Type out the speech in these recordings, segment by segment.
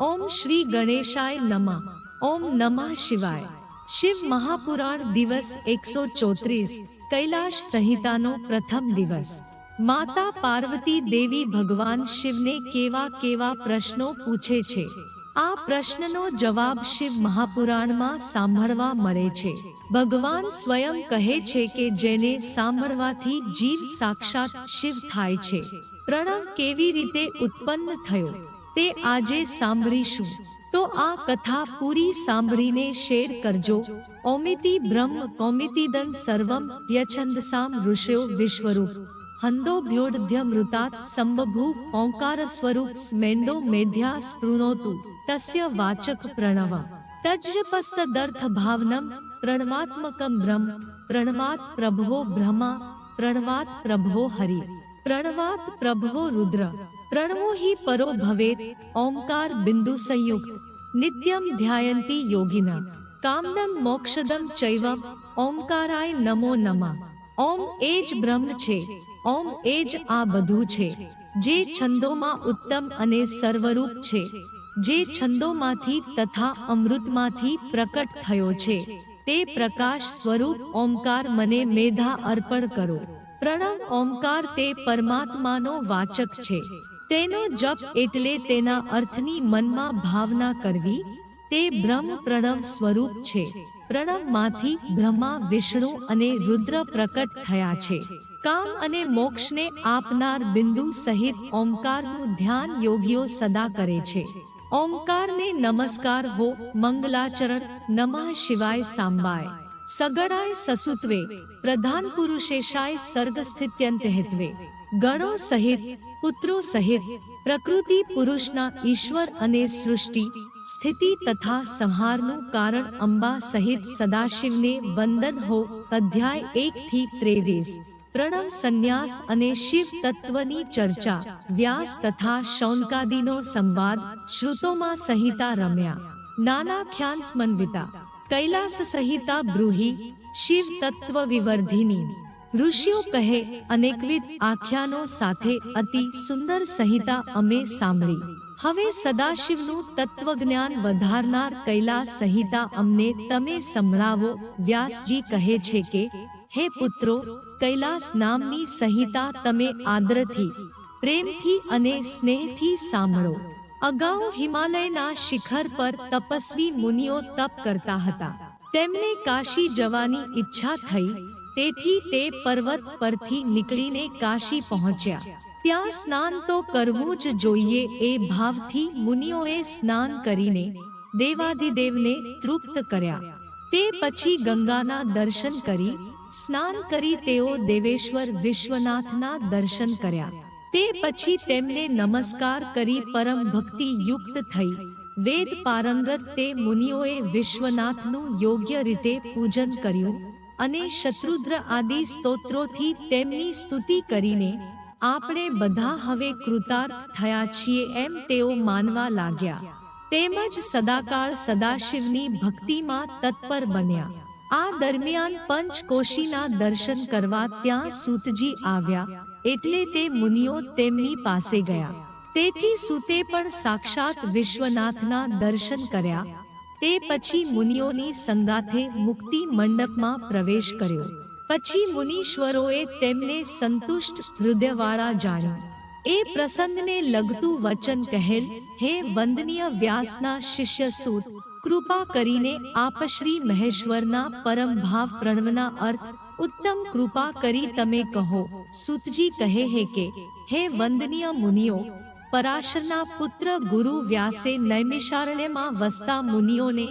ઓમ શ્રી ગણેશાય નમઃ. ઓમ નમઃ શિવાય. શિવ મહાપુરાણ દિવસ એકસો ચોત્રીસ, કૈલાશ સંહિતાનો પ્રથમ દિવસ. માતા પાર્વતી દેવી ભગવાન શિવને કેવા કેવા પ્રશ્નો પૂછે છે? આ પ્રશ્નનો જવાબ શિવ મહાપુરાણમાં સાંભળવા મળે છે. ભગવાન સ્વયં કહે છે કે જેને સાંભળવાથી જીવ સાક્ષાત શિવ થાય છે. પ્રણવ કેવી રીતે ઉત્પન્ન થયો? તે આજે સાંભળીશું તો આ કથા પૂરી સાંભળીને શેર કરજો ઓમિતિ બ્રહ્મ કૌમિતિદન સર્વમ યછંદસામ ઋષયો વિશ્વરૂપ હંદોભ્યોડધ્યમૃતાત સંબભૂ ઓંકાર સ્વરૂપ સ્મેન્દો મેધ્યા સ્પૃણોતુ તસ્ય વાચક પ્રણવ તજ્જપસ્તદર્થ ભાવનમ પ્રણવાત્મકમ બ્રહ્મ પ્રણવાત પ્રભવો બ્રહ્મા પ્રણવાત પ્રભવો હરિ પ્રણવાત પ્રભવો રુદ્ર પ્રણવો હિ પરો ભવેત ઓમકાર બિંદુ સંયુક્ત નિત્યમ ધ્યાયંતી યોગિના કામદમ મોક્ષદમ ચૈવમ ઓમકારાય નમો નમઃ ઓમ એ જ બ્રહ્મ છે ઓમ એ જ આ બધું છે જે છંદોમાં ઉત્તમ અને સર્વરૂપ છે જે છંદોમાંથી તથા અમૃતમાંથી પ્રકટ થયો છે તે પ્રકાશ સ્વરૂપ ઓમકાર મને મેધા અર્પણ કરો પ્રણવ ઓમકાર તે પરમાત્માનો વાચક છે તેનો જપ એટલે તેના અર્થની મનમાં ભાવના કરવી, તે બ્રહ્મ પ્રણવ સ્વરૂપ છે. પ્રણવમાંથી બ્રહ્મા, વિષ્ણુ અને રુદ્ર પ્રકટ થયા છે. કામ અને મોક્ષને આપનાર બિંદુ સહિત ઓમકારનું ધ્યાન યોગીઓ સદા કરે છે. ઓમકારને નમસ્કાર હો, મંગલાચરણ, નમઃ શિવાય સાંબાય. સગડાય સસુત્વે, પ્રધાન પુરુષેશાય સર્ગસ્થિત્યંત હેત્વે ગણો સહિત પુત્રો સહિત પ્રકૃતિ પુરુષના ઈશ્વર અને સૃષ્ટિ સ્થિતિ તથા સંહારનું કારણ અંબા સહિત સદાશિવને વંદન હો અધ્યાય એક થી ત્રેવીસ પ્રણવ સંન્યાસ અને શિવ તત્વની ચર્ચા વ્યાસ તથા શૌનકાદીનો સંવાદ શ્રુતોમાં સંહિતા રમ્યા નાનાખ્યાન સ્મન્વિતા કૈલાસ સંહિતા બ્રૂહી શિવ તત્વ વિવર્ધિની ઋષિઓ કહે, અનેકવિધ આખ્યાનો સાથે અતિ સુંદર સંહિતા અમે સાંભળી. હવે સદાશિવનું તત્વજ્ઞાન વધારનાર કૈલાસ સંહિતા અમને તમે સંભળાવો. વ્યાસજી કહે છે કે, હે પુત્રો, કૈલાસ નામની સંહિતા તમે આદરથી, પ્રેમથી અને સ્નેહથી સાંભળો. અગાઉ હિમાલયના શિખર પર તપસ્વી મુનિઓ તપ કરતા હતા. તેમને કાશી જવાની ઈચ્છા થઈ તેથી તે પર્વત પરથી નીકળીને કાશી પહોંચ્યા. ત્યાં સ્નાન તો કરવું જ જોઈએ એ ભાવથી મુનિઓએ સ્નાન કરીને દેવાધિદેવને તૃપ્ત કર્યા. તે પછી ગંગાના દર્શન કરી, સ્નાન કરી તેઓ દેવેશ્વર વિશ્વનાથના દર્શન કર્યા. તે પછી તેમને નમસ્કાર કરી પરમ ભક્તિ યુક્ત થઈ. વેદ પારંગત તે મુનિઓએ વિશ્વનાથનું યોગ્ય રીતે પૂજન કર્યું. અને શત્રુદ્ર આદિ સ્તોત્રોથી તેમની સ્તુતિ કરીને, આપણે બધા હવે કૃતાર્થ થયા છીએ એમ તેઓ માનવા લાગ્યા. તેમજ સદાકાળ સદાશિવની ભક્તિમાં તત્પર બન્યા. આ દરમિયાન પંચકોશીના દર્શન કરવા ત્યાં સૂતજી આવ્યા, એટલે તે મુનિઓ તેમની પાસે ગયા. તેથી સૂતે પણ સાક્ષાત વિશ્વનાથના દર્શન કર્યા. તે પછી મુનિઓની સંગાથે મુક્તિ મંડપમાં પ્રવેશ કર્યો. પછી મુનીશ્વરોએ તેમને સંતુષ્ટ હૃદયવાળા જાણ્યું એ પ્રસંગને લગતું વચન કહેલ, હે વંદનીય વ્યાસના શિષ્ય સૂત કૃપા કરીને આપ શ્રી મહેશ્વરના પરમ ભાવ પ્રણવના અર્થ, ઉત્તમ કૃપા કરી તમે કહો. સુતજી કહે હે કે, હે વંદનીય મુનિઓ પરાશરના પુત્ર ગુરુ વ્યાસે નૈમિષારણ્યમાં વસતા મુનિઓને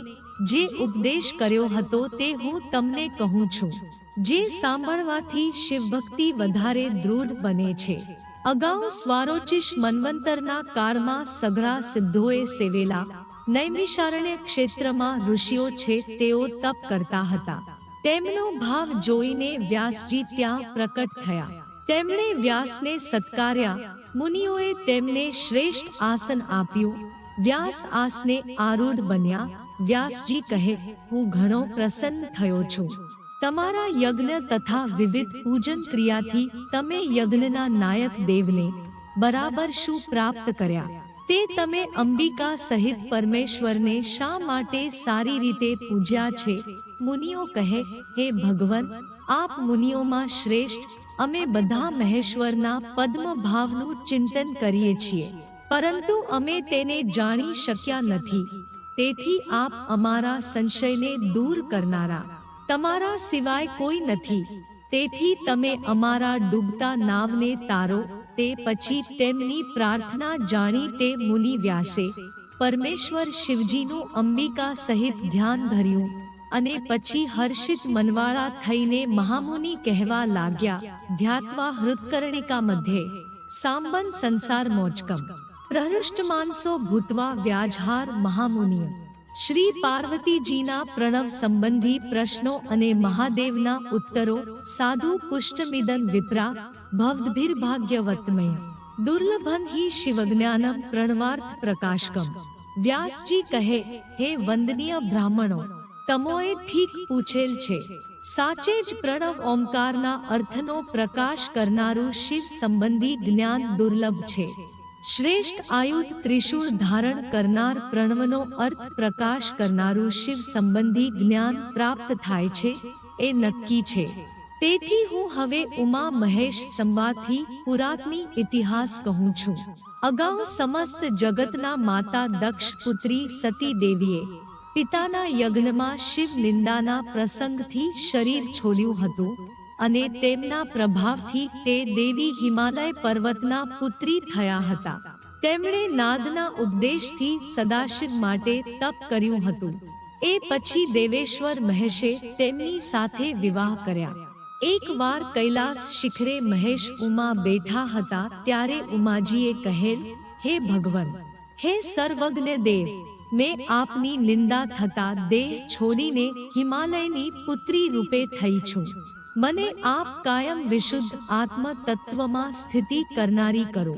જે ઉપદેશ કર્યો હતો તે હું તમને કહું છું. જે સાંભળવાથી શિવભક્તિ વધારે દૃઢ બને છે. અગાઉ સ્વારોચિષ મન્વંતરના કાળમાં સઘળા સિદ્ધોએ સેવેલા નૈમિષારણ્ય ક્ષેત્રમાં ઋષિઓ છે તેઓ તપ કરતા હતા. તેમનો ભાવ જોઈને વ્યાસજી ત્યાં પ્રકટ થયા. તેમણે વ્યાસને સત્કાર્યા મુનિઓએ તેમને શ્રેષ્ઠ આસન આપ્યું. વ્યાસ આસને આરૂઢ બન્યા. વ્યાસજી કહે, હું ઘણો પ્રસન્ન થયો છું. તમારા યજ્ઞ તથા વિવિધ પૂજન ક્રિયાથી તમે યજ્ઞના નાયક દેવને બરાબર શું પ્રાપ્ત કર્યા? તે તમે અંબિકા સહિત પરમેશ્વરને શા માટે સારી રીતે પૂજ્યા છે? મુનિઓ કહે, હે ભગવન આપ મુનિઓમાં શ્રેષ્ઠ, અમે બધા મહેશ્વરના પદ્મ ભાવનું ચિંતન કરીએ છીએ. પરંતુ અમે તેને જાણી શક્યા નથી. તેથી આપ અમારા સંશયને દૂર કરનારા. તમારા સિવાય કોઈ નથી. તેથી તમે અમારા ડૂબતા નાવને તારો, તે પછી તેમની પ્રાર્થના જાણી તે મુનિ વ્યાસે. પરમેશ્વર શિવજીનું અંબિકા સહિત ધ્યાન ધર્યું. અને પછી હર્ષિત મનવાળા થઈને મહામુનિ કહેવા લાગ્યા, ધ્યાત્વા હૃત્કર્ણિકા મધ્યે, સાંબન સંસાર મોજકમ, પ્રહૃષ્ટ માનસો ભૂતવા વ્યાજહાર મહામુનિ શ્રી પાર્વતીજીના પ્રણવ સંબંધી પ્રશ્નો અને મહાદેવના ઉત્તરો, સાધુ પુષ્ટમિદન વિપ્રા, ભવદ્ભિર્ભાગ્યવત્મય, દુર્લભન હિ શિવજ્ઞાનમ પ્રણવાર્થ પ્રકાશકમ, વ્યાસજી કહે, હે વંદનીય બ્રાહ્મણો તમોએ ઠીક પૂછેલ છે, સાચે જ પ્રણવ ઓમકારના અર્થનો પ્રકાશ કરનારું શિવ સંબંધી જ્ઞાન દુર્લભ છે. શ્રેષ્ઠ આયુધ ત્રિશૂળ ધારણ કરનાર પ્રણવનો અર્થ પ્રકાશ કરનારું શિવ સંબંધી જ્ઞાન પ્રાપ્ત થાય છે, એ નક્કી છે. તેથી હું હવે ઉમા મહેશ સંવાદથી પુરાતની ઇતિહાસ કહું છું. અગાઉ સમસ્ત જગતના માતા દક્ષ પુત્રી સતી દેવીએ પિતાના યજ્ઞમાં શિવ નિંદાના પ્રસંગથી શરીર છોડ્યું હતું અને તેમના પ્રભાવથી તે દેવી હિમાલય પર્વતના પુત્રી થયા હતા. તેમણે નાદના ઉપદેશથી સદાશિવ માટે તપ કર્યું હતું. એ પછી દેવેશ્વર મહેશે તેમની સાથે વિવાહ કર્યા. એકવાર કૈલાસ શિખરે મહેશ ઉમા બેઠા હતા ત્યારે ઉમાજીએ કહેલ, હે ભગવન, હે સર્વજ્ઞ દેવ મેં આપની નિંદા થતા દેહ છોડીને હિમાલયની પુત્રી રૂપે થઈ છું. મને આપ કાયમ વિશુદ્ધ આત્મ તત્વમાં સ્થિતિ કરનારી કરો.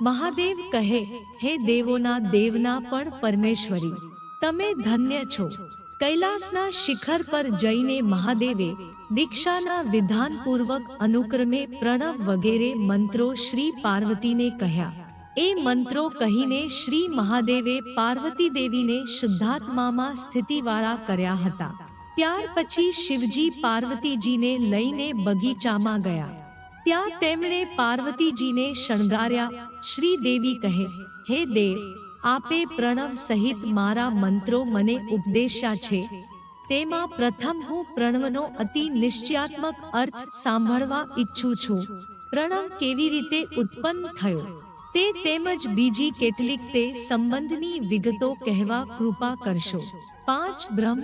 મહાદેવ કહે, હે દેવોના દેવના પણ પરમેશ્વરી, તમે ધન્ય છો. કૈલાસના શિખર પર જઈને મહાદેવે દીક્ષાના વિધાનપૂર્વક અનુક્રમે પ્રણવ વગેરે મંત્રો શ્રી પાર્વતીને કહ્યા. એ મંત્રો કહીને શ્રી મહાદેવે પાર્વતી દેવીને શુદ્ધાત્મામાં સ્થિતિવાળા કર્યા હતા. ત્યાર પછી શિવજી પાર્વતીજીને લઈને બગીચામાં ગયા. ત્યાં તેમણે પાર્વતીજીને શણગાર્યા. શ્રી દેવી કહે, હે દેવ, આપે પ્રણવ સહિત મારા મંત્રો મને ઉપદેશ્યા છે. તેમાં પ્રથમ હું પ્રણવનો અતિ નિશ્ચયાત્મક અર્થ સાંભળવા ઈચ્છું છું. પ્રણવ કેવી રીતે ઉત્પન્ન થયો? તે તેમજ બીજી કેટલીક તે સંબંધની વિગતો કહેવા કૃપા કરશો. પાંચ બ્રહ્મ,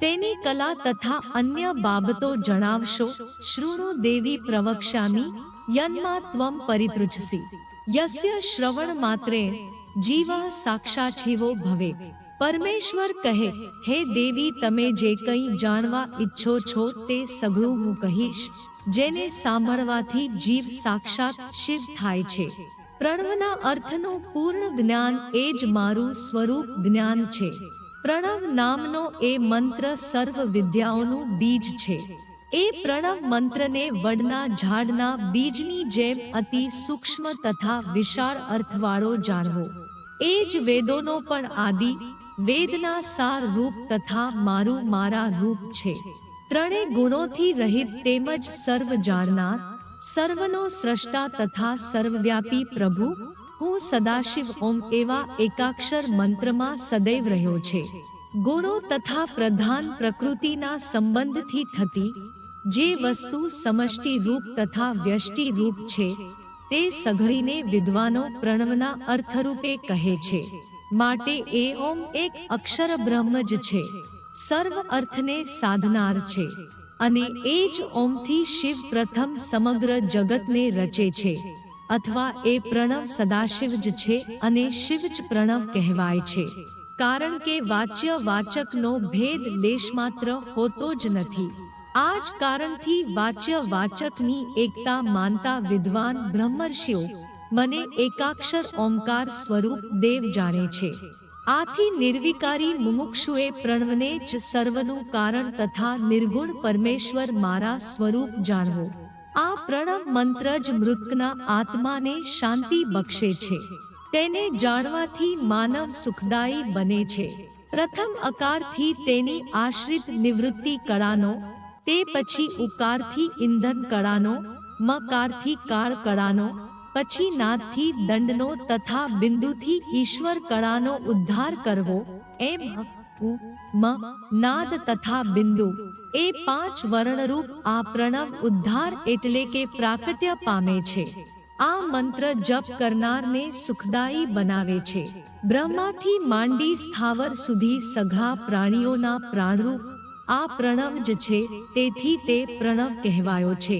તેની કલા તથા અન્ય બાબતો જણાવશો. શૃણુ દેવી પ્રવક્ષ્યામી, યન્મા ત્વમ પરિપૃચ્છસી યસ્ય શ્રવણ માત્રે જીવા સાક્ષાછીવો ભવે. પરમેશ્વર કહે, હે દેવી, તમે જે કંઈ જાણવા ઈચ્છો છો તે સઘળું હું કહીશ. જેને સાંભળવાથી જીવ સાક્ષાત શિવ થાય છે. પ્રણવના અર્થનું પૂર્ણ જ્ઞાન એ જ મારું સ્વરૂપ જ્ઞાન છે. પ્રણવ નામનો એ મંત્ર સર્વ વિદ્યાઓનું બીજ છે. એ પ્રણવ મંત્રને વડના ઝાડના બીજની જેમ અતિ સૂક્ષ્મ તથા વિશાળ અર્થવાળો જાણવો. એ જ વેદોનો પણ આદિ, વેદના સાર રૂપ તથા મારું મારા રૂપ છે. ત્રણે ગુણોથી રહિત તેમજ સર્વ જાણનાર સર્વનો સ્રષ્ટા તથા સર્વવ્યાપી પ્રભુ, હું સદાશિવ ઓમ એવા એકાક્ષર મંત્રમાં સદૈવ રહ્યો છે. ગુણો તથા પ્રધાન પ્રકૃતિના સંબંધથી થતી, જે વસ્તુ સમષ્ટિ રૂપ તથા વ્યષ્ટિ રૂપ છે, તે સઘળીને વિદ્વાનો પ્રણવના અર્થરૂપે કહે છે. માટે એ ઓમ એક અક્ષર બ્રહ્મ જ છે. સર્વ અર્થને સાધનાર છે. અને એ જ ઓમથી શિવ પ્રથમ સમગ્ર જગતને રચે છે, અથવા એ પ્રણવ સદાશિવ જ છે અને શિવ જ પ્રણવ કહેવાય છે. કારણ કે વાચ્ય વાચકનો ભેદ લેશમાત્ર હોતો જ નથી. આ જ કારણથી વાચ્ય વાચકની એકતા માનતા વિદ્વાન બ્રહ્મર્ષિઓ મને એકાક્ષર ઓમકાર સ્વરૂપ દેવ જાણે છે. આથી નિર્વિકારી મુમુક્ષુએ પ્રણવને જ સર્વનું કારણ તથા નિર્ગુણ પરમેશ્વર મારા સ્વરૂપ જાણવું. આ પ્રણવ મંત્ર જ મૃતકના આત્માને શાંતિ બક્ષે છે. તેને જાણવાથી માનવ સુખદાયી બને છે. પ્રથમ અકારથી તેની આશ્રિત નિવૃત્તિ કળાનો, તે પછી ઉકારથી ઇંધન કળાનો, મકારથી કાળ કળાનો પછી નાદથી દંડનો તથા બિંદુથી ઈશ્વર કળાનો ઉદ્ધાર કરવો, એમ મ, નાદ તથા બિંદુ. એ પાંચ વર્ણરૂપ આ પ્રણવ ઉદ્ધાર એટલે કે પ્રાકટ્ય પામે છે. આ મંત્ર જપ કરનારને સુખદાયી બનાવે છે. બ્રહ્માથી માંડી સ્થાવર સુધી સઘા પ્રાણીઓના પ્રાણરૂપ આ પ્રણવ જ છે, તેથી તે પ્રણવ કહેવાયો છે.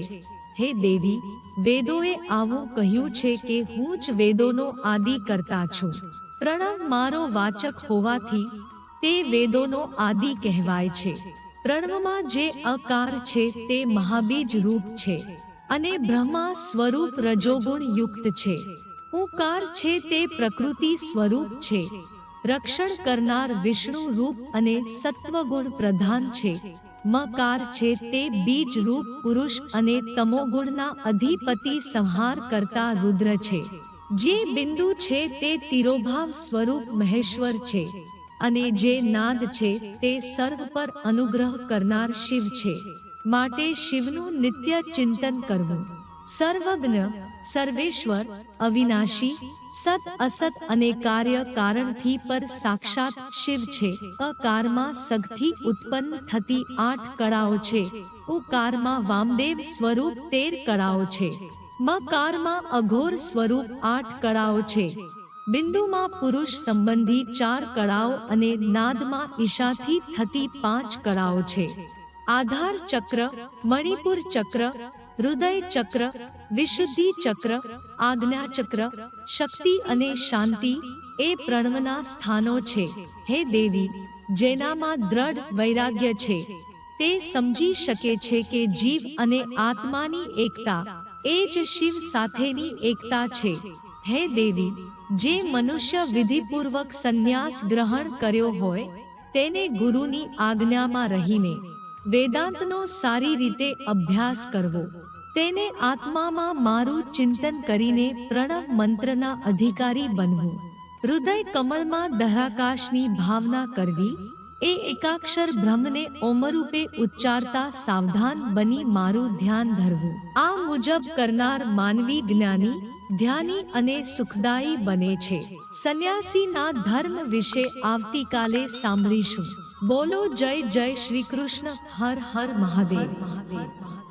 હે દેવી વેદોએ આવું કહ્યું છે કે હું જ વેદોનો આદિ કરતા છું. પ્રણવ મારો વાચક હોવાથી તે વેદોનો આદિ કહેવાય છે. પ્રણવમાં જે અકાર છે તે મહાબીજ રૂપ છે અને બ્રહ્મા સ્વરૂપ રજોગુણ યુક્ત છે ઉકાર છે તે પ્રકૃતિ સ્વરૂપ છે. રક્ષણ કરનાર વિષ્ણુ રૂપ અને સત્વગુણ પ્રધાન છે. મકાર છે તે બીજ રૂપ પુરુષ અને તમોગુણના અધિપતિ સંહાર કરતા રુદ્ર છે. જે બિંદુ છે તે તિરોભાવ સ્વરૂપ મહેશ્વર છે અને જે નાદ છે તે સર્વ પર અનુગ્રહ કરનાર શિવ છે. માટે શિવનું નિત્ય ચિંતન કરવું. સર્વજ્ઞ, સર્વેશ્વર, અવિનાશી, સત અસત અને કાર્ય કારણથી પર સાક્ષાત શિવ છે. અકારમાં સગથી ઉત્પન્ન થતી આઠ કળાઓ છે. ઉકારમાં વામદેવ સ્વરૂપ તેર કળાઓ છે. મકારમાં અઘોર સ્વરૂપ આઠ કળાઓ છે. બિંદુમાં પુરુષ સંબંધી ચાર કળાઓ અને નાદમાં ઈશાથી થતી પાંચ કળાઓ છે. આધાર ચક્ર, મણિપુર ચક્ર હૃદય ચક્ર વિશુદ્ધિ ચક્ર આજ્ઞા ચક્ર શક્તિ અને શાંતિ એ પ્રણવના સ્થાનો છે. હે દેવી, જેનામાં દ્રઢ વૈરાગ્ય છે, તે સમજી શકે છે કે જીવ અને આત્માની એકતા એ જ શિવ સાથેની એકતા છે. હે દેવી, જે મનુષ્ય વિધિપૂર્વક સંન્યાસ ગ્રહણ કર્યો હોય, તેને ગુરુની આજ્ઞામાં રહીને વેદાંતનો સારી રીતે અભ્યાસ કરવો. તેને આત્મામાં મારું ચિંતન કરીને પ્રણવ મંત્રના અધિકારી બનવું. હૃદય કમલમાં દહાકાશની ભાવના કરવી. એ એકાક્ષર બ્રહ્મને ઓમરૂપે ઉચ્ચારતા સાવધાન બની મારું ધ્યાન ધરવું. આ મુજબ કરનાર માનવી જ્ઞાની, ધ્યાની અને સુખદાયી બને છે. સંન્યાસીના ધર્મ વિશે આવતીકાલે સાંભળીશું. બોલો જય જય શ્રી કૃષ્ણ, હર હર મહાદેવ. મહાદેવ